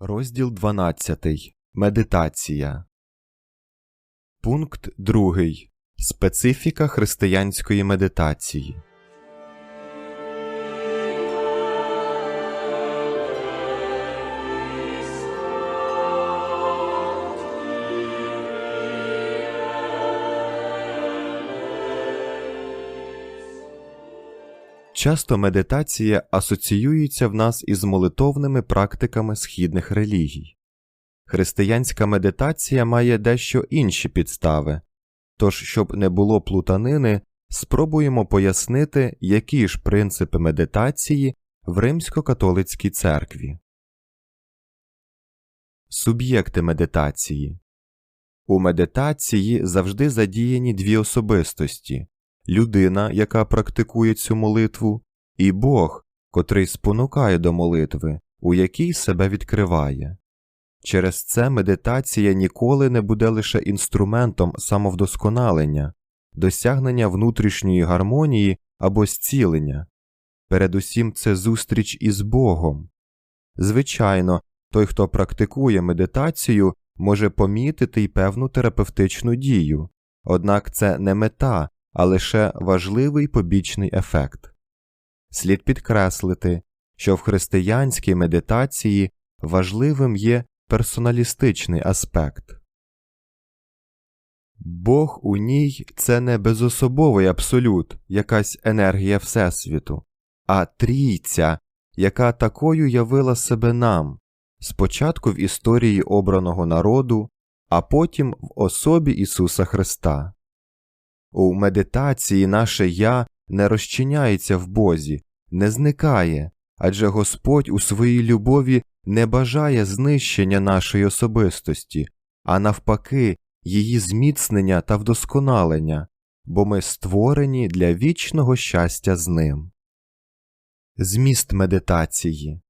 Розділ 12. Медитація. Пункт 2. Специфіка християнської медитації. Часто медитація асоціюється в нас із молитовними практиками східних релігій. Християнська медитація має дещо інші підстави, тож, щоб не було плутанини, спробуємо пояснити, які ж принципи медитації в Римсько-католицькій церкві. Суб'єкти медитації У медитації завжди задіяні дві особистості людина, яка практикує цю молитву, і Бог, котрий спонукає до молитви, у якій себе відкриває. Через це медитація ніколи не буде лише інструментом самовдосконалення, досягнення внутрішньої гармонії або зцілення. Передусім, це зустріч із Богом. Звичайно, той, хто практикує медитацію, може помітити й певну терапевтичну дію, однак це не мета, а лише важливий побічний ефект. Слід підкреслити, що в християнській медитації важливим є персоналістичний аспект. Бог у ній це не безособовий абсолют, якась енергія Всесвіту, а трійця, яка такою явила себе нам, спочатку в історії обраного народу, а потім в особі Ісуса Христа. У медитації наше Я не розчиняється в Бозі, не зникає, адже Господь у своїй любові не бажає знищення нашої особистості, а навпаки, її зміцнення та вдосконалення, бо ми створені для вічного щастя з ним. Зміст медитації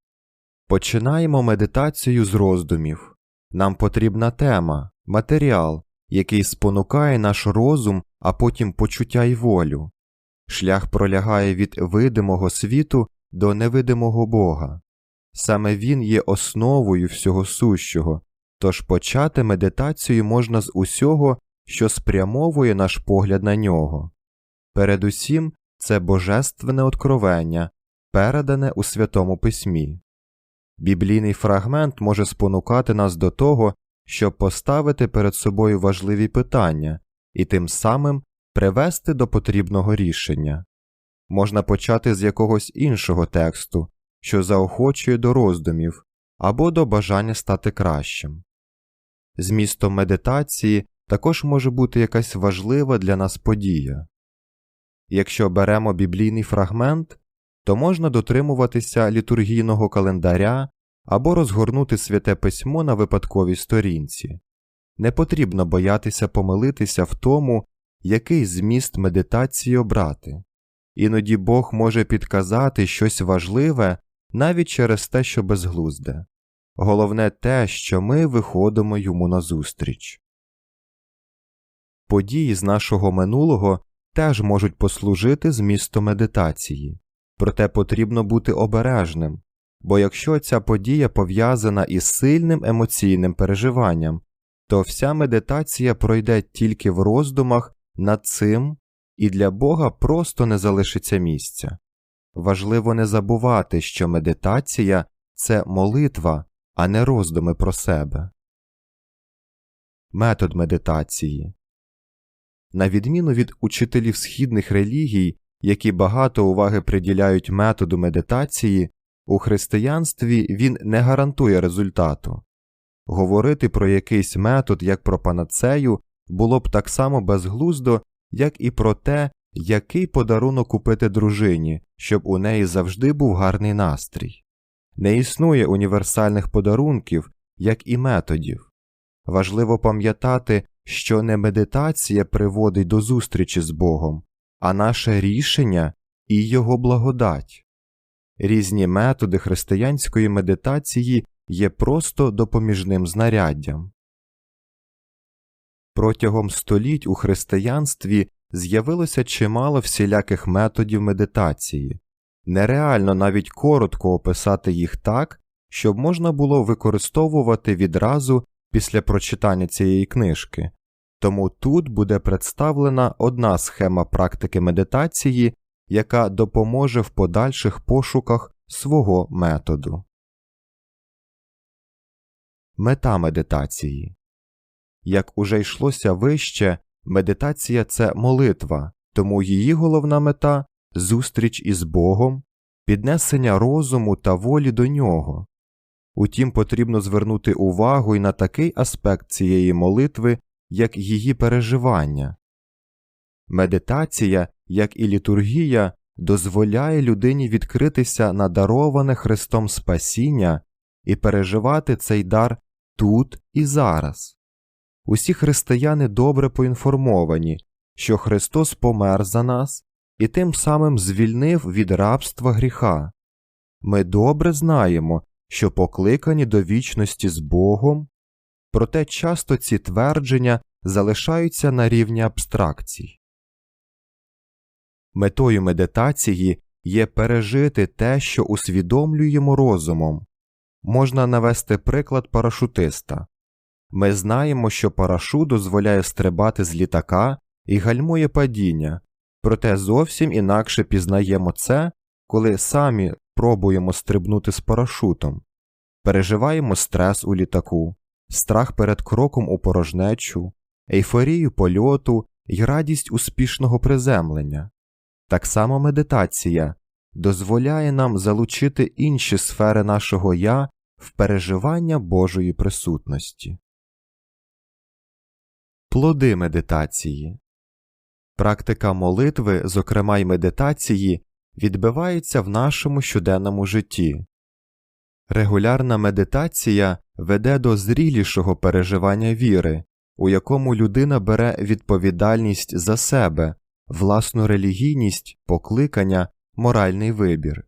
Починаємо медитацію з роздумів. Нам потрібна тема, матеріал, який спонукає наш розум, а потім почуття й волю. Шлях пролягає від видимого світу до невидимого Бога. Саме він є основою всього сущого, тож почати медитацію можна з усього, що спрямовує наш погляд на нього. Передусім, це божественне откровення, передане у Святому Письмі. Біблійний фрагмент може спонукати нас до того, щоб поставити перед собою важливі питання і тим самим привести до потрібного рішення. Можна почати з якогось іншого тексту, що заохочує до роздумів або до бажання стати кращим. Змістом медитації також може бути якась важлива для нас подія. Якщо беремо біблійний фрагмент, то можна дотримуватися літургійного календаря або розгорнути святе письмо на випадковій сторінці. Не потрібно боятися помилитися в тому, який зміст медитації обрати. Іноді Бог може підказати щось важливе навіть через те, що безглузде. Головне те, що ми виходимо йому назустріч. Події з нашого минулого теж можуть послужити змісту медитації, проте потрібно бути обережним, бо якщо ця подія пов'язана із сильним емоційним переживанням, то вся медитація пройде тільки в роздумах над цим і для Бога просто не залишиться місця. Важливо не забувати, що медитація це молитва, а не роздуми про себе. Метод медитації На відміну від учителів східних релігій, які багато уваги приділяють методу медитації, у християнстві він не гарантує результату. Говорити про якийсь метод як про панацею було б так само безглуздо, як і про те, який подарунок купити дружині, щоб у неї завжди був гарний настрій. Не існує універсальних подарунків, як і методів. Важливо пам'ятати, що не медитація приводить до зустрічі з Богом, а наше рішення і Його благодать. Різні методи християнської медитації є просто допоміжним знаряддям. Протягом століть у християнстві з'явилося чимало всіляких методів медитації. Нереально навіть коротко описати їх так, щоб можна було використовувати відразу після прочитання цієї книжки. Тому тут буде представлена одна схема практики медитації, яка допоможе в подальших пошуках свого методу. Мета медитації Як уже йшлося вище, медитація це молитва, тому її головна мета зустріч із Богом, піднесення розуму та волі до нього. Утім, потрібно звернути увагу і на такий аспект цієї молитви, як її переживання. Медитація, як і літургія, дозволяє людині відкритися на дароване Христом спасіння і переживати цей дар тут і зараз. Усі християни добре поінформовані, що Христос помер за нас і тим самим звільнив від рабства гріха. Ми добре знаємо, що покликані до вічності з Богом, проте часто ці твердження залишаються на рівні абстракцій. Метою медитації є пережити те, що усвідомлюємо розумом. Можна навести приклад парашутиста. Ми знаємо, що парашут дозволяє стрибати з літака і гальмує падіння, проте зовсім інакше пізнаємо це, коли самі пробуємо стрибнути з парашутом, переживаємо стрес у літаку, страх перед кроком у порожнечу, ейфорію польоту і радість успішного приземлення. Так само медитація дозволяє нам залучити інші сфери нашого я в переживання Божої присутності. Плоди медитації Практика молитви, зокрема й медитації, відбивається в нашому щоденному житті. Регулярна медитація веде до зрілішого переживання віри, у якому людина бере відповідальність за себе, власну релігійність, покликання, моральний вибір.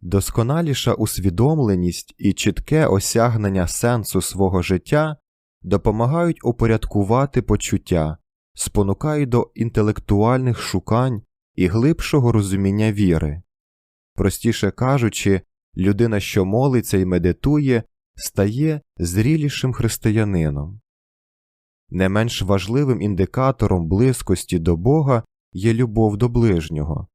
Досконаліша усвідомленість і чітке осягнення сенсу свого життя допомагають упорядкувати почуття, спонукають до інтелектуальних шукань і глибшого розуміння віри. Простіше кажучи, людина, що молиться і медитує, стає зрілішим християнином. Не менш важливим індикатором близькості до Бога є любов до ближнього.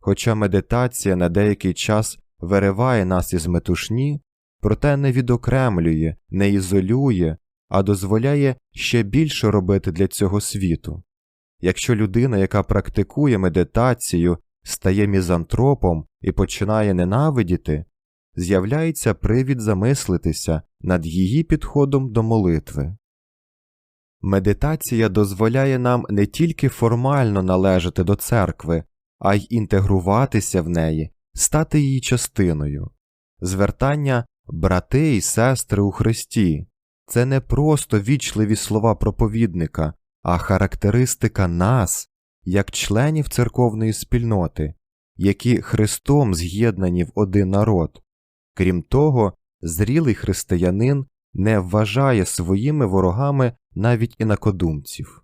Хоча медитація на деякий час вириває нас із метушні, проте не відокремлює, не ізолює, а дозволяє ще більше робити для цього світу. Якщо людина, яка практикує медитацію, стає мізантропом і починає ненавидіти, з'являється привід замислитися над її підходом до молитви. Медитація дозволяє нам не тільки формально належати до церкви, а й інтегруватися в неї, стати її частиною. Звертання брати і сестри у Христі це не просто вічливі слова проповідника, а характеристика нас, як членів церковної спільноти, які Христом з'єднані в один народ. Крім того, зрілий християнин не вважає своїми ворогами навіть інакодумців.